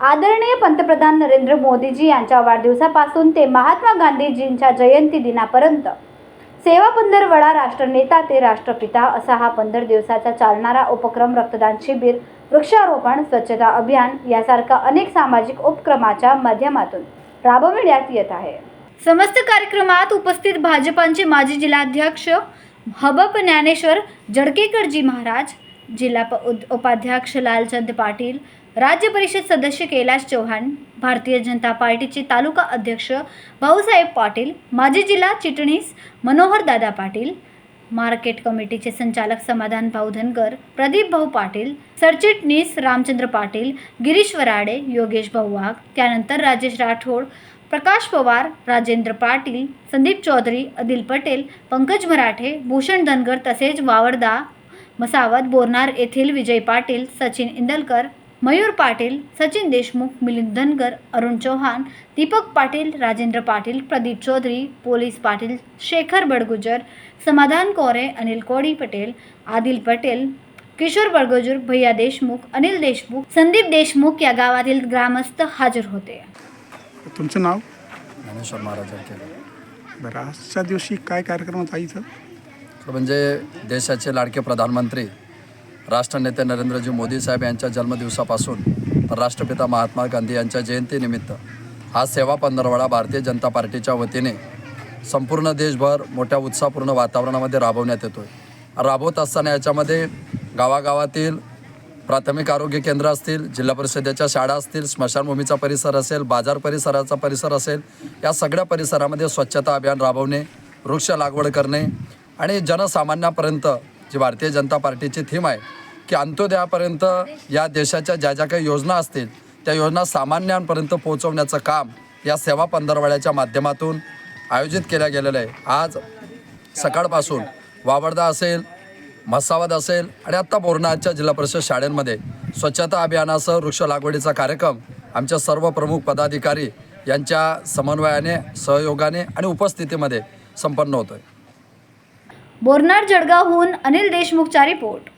आदरणीय पंतप्रधान नरेंद्र मोदीजी यांच्या वाढदिवसापासून ते महात्मा गांधीजींच्या जयंती दिनापर्यंत. सेवा पंधरवडा राष्ट्रनेता ते राष्ट्रपिता असा हा पंधर दिवसाचा चालणारा उपक्रम रक्तदान शिबिर वृक्षारोपण स्वच्छता अभियान यासारखा अनेक सामाजिक उपक्रमाच्या माध्यमातून राबविण्यात येत आहे. समस्त कार्यक्रमात उपस्थित भाजपांचे माजी जिल्हाध्यक्ष हबप ज्ञानेश्वर जडकेकरजी महाराज जिल्हा प- उद- उपाध्यक्ष लालचंद पाटील राज्य परिषद सदस्य कैलाश चव्हाण भारतीय जनता पार्टीचे तालुका अध्यक्ष भाऊसाहेब पाटील माजी जिल्हा चिटणीस मनोहर दादा पाटील मार्केट कमिटीचे संचालक समाधान भाऊ धनगर प्रदीप भाऊ पाटील सरचिटणीस रामचंद्र पाटील गिरीश वराडे योगेश भाऊ वाघ त्यानंतर राजेश राठोड प्रकाश पवार राजेंद्र पाटील संदीप चौधरी अदिल पटेल पंकज मराठे भूषण धनगर तसेच वावरदा मसावत बोरनार येथील विजय पाटील सचिन इंदलकर मयूर पाटील सचिन देशमुख मिलिंद धनगर अरुण चौहान दीपक पाटील राजेंद्र पाटील प्रदीप चौधरी पोलीस पाटील शेखर बडगुजर समाधान कोरे अनिल कोडी पटेल आदिल पटेल किशोर बडगुजर भैया देशमुख अनिल देशमुख संदीप देशमुख या गावातील ग्रामस्थ हजर होते. तुमचं नाव? ज्ञानेश्वर महाराज बरं आजच्या दिवशी काय कार्यक्रम तर म्हणजे देशाचे लाडके प्रधानमंत्री राष्ट्रनेते नरेंद्रजी मोदी साहेब यांच्या जन्मदिवसापासून तर राष्ट्रपिता महात्मा गांधी यांच्या जयंतीनिमित्त हा सेवा पंधरवडा भारतीय जनता पार्टीच्या वतीने संपूर्ण देशभर मोठ्या उत्साहपूर्ण वातावरणामध्ये राबवण्यात येतो आहे राबवत असताना याच्यामध्ये गावागावातील प्राथमिक आरोग्य केंद्र असतील जिल्हा परिषदेच्या शाळा असतील स्मशानभूमीचा परिसर असेल बाजार परिसराचा परिसर असेल या सगळ्या परिसरामध्ये स्वच्छता अभियान राबवणे वृक्ष लागवड करणे आणि जनसामान्यापर्यंत जी भारतीय जनता पार्टीची थीम आहे की अंत्योदयापर्यंत या देशाच्या ज्या ज्या काही योजना असतील त्या योजना सामान्यांपर्यंत पोहोचवण्याचं काम या सेवा पंधरवड्याच्या माध्यमातून आयोजित केल्या गेलेलं आहे. आज सकाळपासून वावडदा असेल म्हसावद असेल आणि आत्ता बोरणाच्या जिल्हा परिषद शाळेमध्ये स्वच्छता अभियानासह वृक्ष लागवडीचा कार्यक्रम आमच्या सर्व प्रमुख पदाधिकारी यांच्या समन्वयाने सहयोगाने आणि उपस्थितीमध्ये संपन्न होतो आहे बोरनाड जळगावहून अनिल देशमुखचा रिपोर्ट